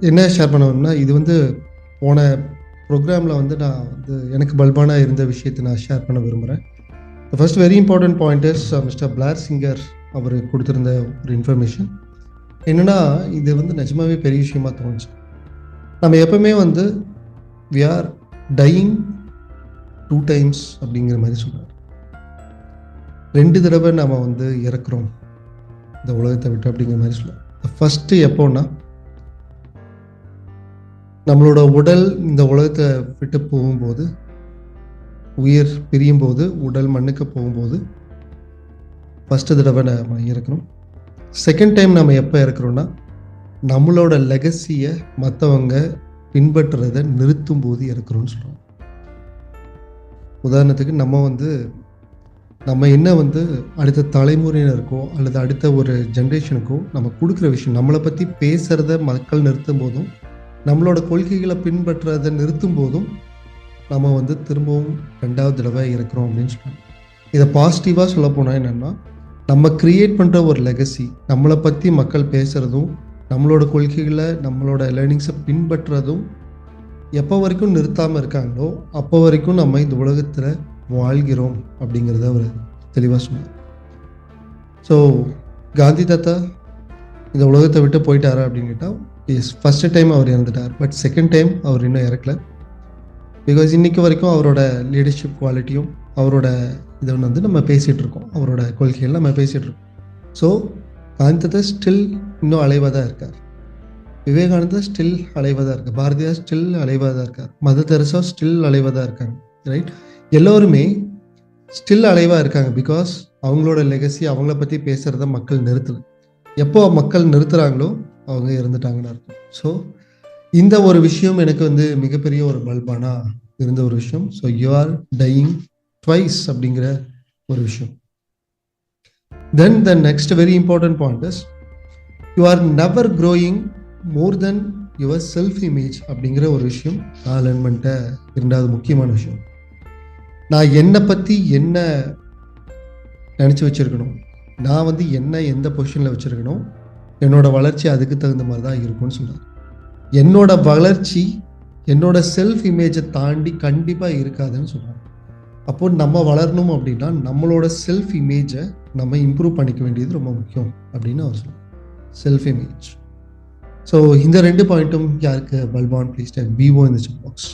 என்ன ஷேர் பண்ணணும்னா இது வந்து போன ப்ரோக்ராமில் வந்து நான் வந்து எனக்கு பல்பானாக இருந்த விஷயத்தை நான் ஷேர் பண்ண விரும்புகிறேன் first very important pointers mister Blair Singer அவர் கொடுத்துருந்த ஒரு இன்ஃபர்மேஷன் என்னென்னா இது வந்து நிஜமாவே பெரிய விஷயமா தோணுச்சு. நம்ம எப்பவுமே வந்து we are dying two times அப்படிங்கிற மாதிரி சொல்கிறார் ரெண்டு தடவை நம்ம வந்து இறக்குறோம் இந்த உலகத்தை விட்டு அப்படிங்கிற மாதிரி சொல்லுவார் ஃபஸ்ட்டு எப்போன்னா நம்மளோட உடல் இந்த உலகத்தை விட்டு போகும்போது உயிர் பிரியும் போது உடல் மண்ணுக்கு போகும்போது ஃபஸ்ட்டு தடவை நம்ம இறக்கணும். செகண்ட் டைம் நம்ம எப்போ இறக்குறோன்னா நம்மளோட லெகசியை மற்றவங்க பின்பற்றுறதை நிறுத்தும் போது இறக்குறோம்னு சொல்கிறோம் உதாரணத்துக்கு நம்ம வந்து நம்ம என்ன வந்து அடுத்த தலைமுறையினருக்கோ அல்லது அடுத்த ஒரு ஜென்ரேஷனுக்கோ நம்ம கொடுக்குற விஷயம் நம்மளை பற்றி பேசுகிறத மக்கள் நிறுத்தும் போதும் நம்மளோட கொள்கைகளை பின்பற்றுறதை நிறுத்தும் போதும் நம்ம வந்து திரும்பவும் ரெண்டாவது தடவை இருக்கிறோம் அப்படின்னு சொல்லுவாங்க இதை பாசிட்டிவாக சொல்ல போனால் என்னென்னா நம்ம க்ரியேட் பண்ணுற ஒரு லெகசி நம்மளை பற்றி மக்கள் பேசுகிறதும் நம்மளோட கொள்கைகளை நம்மளோட லேர்னிங்ஸை பின்பற்றுறதும் எப்போ வரைக்கும் நிறுத்தாமல் இருக்காங்களோ அப்போ வரைக்கும் நம்ம இந்த உலகத்தில் வாழ்கிறோம் அப்படிங்கிறத அவர் தெளிவாக சொன்னார். ஸோ காந்தி தாத்தா இந்த உலகத்தை விட்டு போயிட்டாரா அப்படின்னு கேட்டால் எஸ் ஃபஸ்ட்டு டைம் அவர் இறந்துட்டார் பட் செகண்ட் டைம் அவர் இன்னும் இறக்கல. பிகாஸ் இன்றைக்கி வரைக்கும் அவரோட லீடர்ஷிப் குவாலிட்டியும் அவரோட இதை வந்து நம்ம பேசிகிட்டு இருக்கோம். அவரோட கொள்கைகள் நம்ம பேசிகிட்டு இருக்கோம். ஸோ காந்திதா ஸ்டில் இன்னும் அலைவாக தான் இருக்கார். விவேகானந்தர் ஸ்டில் அலைவாக தான் இருக்கார். பாரதியார் ஸ்டில் அலைவாக தான் இருக்கார். மத தெரசா ஸ்டில் அலைவாக தான் இருக்காங்க ரைட் எல்லோருமே ஸ்டில் அலைவாக இருக்காங்க பிகாஸ் அவங்களோட லெகசி அவங்கள பற்றி பேசுகிறத மக்கள் நிறுத்தலை. எப்போ மக்கள் நிறுத்துகிறாங்களோ அவங்க இறந்துட்டாங்கன்னு அர்த்தம். ஸோ இந்த ஒரு விஷயம் எனக்கு வந்து மிகப்பெரிய ஒரு பல்பானா இருந்த ஒரு விஷயம். So you are dying twice அப்படிங்கிற ஒரு விஷயம். Then the next very important point is you are never growing more then your self image அப்படிங்கிற ஒரு விஷயம் நான் லேர்ன் பண்ணிட்ட இரண்டாவது முக்கியமான விஷயம். நான் என்னை பற்றி என்ன நினச்சி வச்சுருக்கணும்? நான் வந்து என்ன எந்த பொசிஷனில் வச்சுருக்கணும்? என்னோட வளர்ச்சி அதுக்கு தகுந்த மாதிரி தான் இருக்கும்னு சொல்கிறார் என்னோட வளர்ச்சி என்னோட செல்ஃப் இமேஜை தாண்டி கண்டிப்பாக இருக்காதுன்னு சொல்கிறாங்க அப்போ நம்ம வளரணும் அப்படின்னா நம்மளோட செல்ஃப் இமேஜை நம்ம இம்ப்ரூவ் பண்ணிக்க வேண்டியது ரொம்ப முக்கியம் அப்படின்னு அவர் சொல்லுவார் செல்ஃப் இமேஜ் ஸோ இந்த ரெண்டு பாயிண்ட்டும் யாருக்கு? பல்பான் ப்ளீஸ் டைம் பிஓ இந்த பாக்ஸ்